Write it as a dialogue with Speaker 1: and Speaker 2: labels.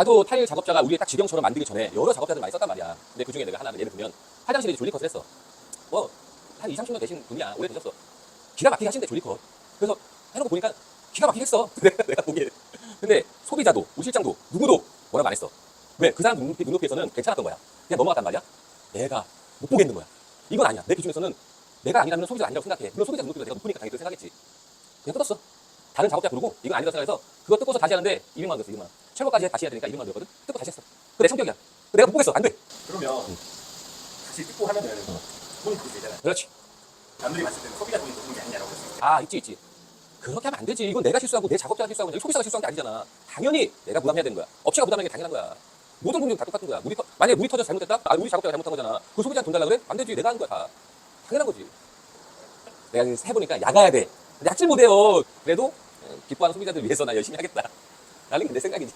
Speaker 1: 나도 타일 작업자가 우리의 딱 지경처럼 만들기 전에 여러 작업자들 많이 썼단 말이야. 근데 그 중에 내가 하나를 예를 들면 화장실에 졸리컷을 했어. 뭐, 한 2, 30년 되신 분이야. 오래 되셨어. 기가 막히게 하신대, 졸리컷. 그래서 해놓고 보니까 기가 막히게 했어. 내가, 보기에. 근데 소비자도, 우리 실장도, 누구도 뭐라고 안 했어. 왜? 그 사람 눈높이, 눈높이에서는 괜찮았던 거야. 그냥 넘어갔단 말이야. 내가 못 보겠는 거야. 이건 아니야. 내 기준에서는 내가 아니라면 소비자가 아니라고 생각해. 물론 소비자 눈높이가 내가 높으니까 당연히 그렇게 생각했지. 그냥 뜯었어. 다른 작업자 부르고 이건 아니라고 생각해서 그거 뜯고서 다시 하는데 200만 원 들었어, 200만 원. 철거까지 다시 해야 되니까 200만 원 들었거든? 뜯고 다시 했어. 그 내 성격이야. 내가 못 보겠어. 안 돼.
Speaker 2: 그러면 다시 뜯고 하면은 돈이 그렇게 되잖아요.
Speaker 1: 그렇지.
Speaker 2: 남들이 봤을 때는 소비자 돈이 높은 게 아니냐라고.
Speaker 1: 아, 있지, 있지. 그렇게 하면 안 되지. 이건 내가 실수하고 내 작업자가 실수하고 내 소비자가 실수한 게 아니잖아. 당연히 내가 부담해야 되는 거야. 업체가 부담하는 게 당연한 거야. 모든 공정 다 똑같은 거야. 우리 터, 만약에 물이 터져서 잘못됐다? 아, 우리 작업자가 잘못한 거잖아. 그 소비자한테 돈 달라 그래? 안 되지. 내가 하는 거야, 다. 당연한 거지. 내가 해보니까 야가야 돼. 근데 약질 못해요. 그래도 어, 기뻐하는 소비자들 위해서 나 열심히 하겠다. 게내 생각이지.